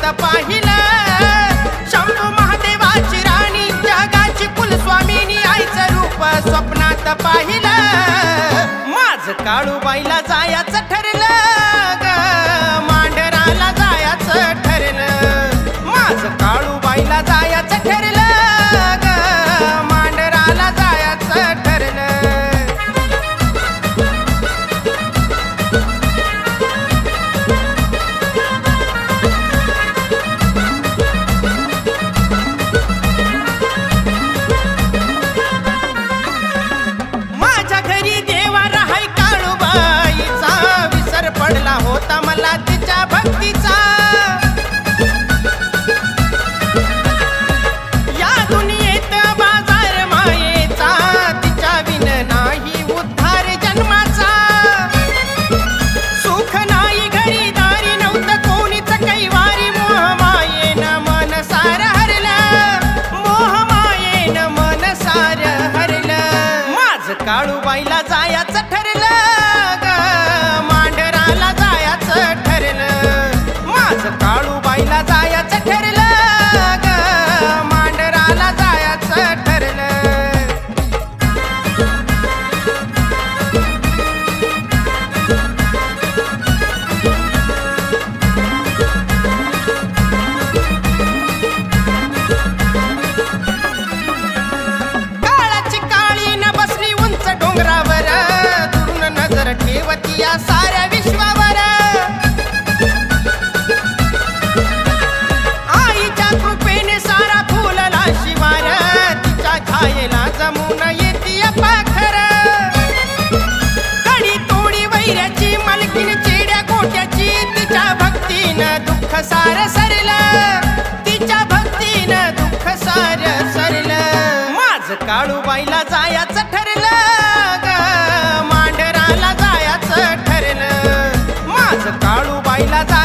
स्वप्नात पाहिलं. शंभू महादेवाची राणी जगाची कुलस्वामिनी आईचं रूप स्वप्नात पाहिलं. माझ काळूबाईला जायचं ठरलं. काळूबाईला जायचं ठरलं ग. मांढराला जायचं ठरलं. माझं काळू सार सरलं तिच्या भक्तीनं दुःख सार सरलं. माझ काळूबाईला जायचं ठरलं ग मांढराला जायचं ठरलं. माझ काळूबाईला जायचं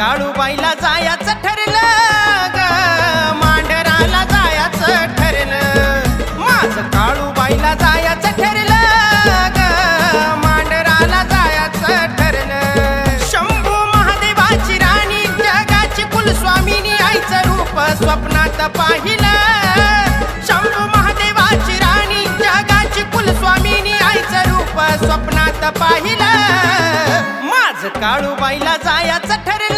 काळूबाईला जायचं ठरलं ग. मांढराला जायचं ठरलं. माझ काळूबाईला जायचं ठरलं ग. मांढराला जायचं ठरलं. शंभू महादेवाची राणी जगाची कुलस्वामिनी आईचं रूप स्वप्नात पाहिलं. शंभू महादेवाची राणी जगाची कुलस्वामिनी आईचं रूप स्वप्नात पाहिलं. माझ काळूबाईला जायचं ठरलं.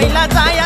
मांढराला जाय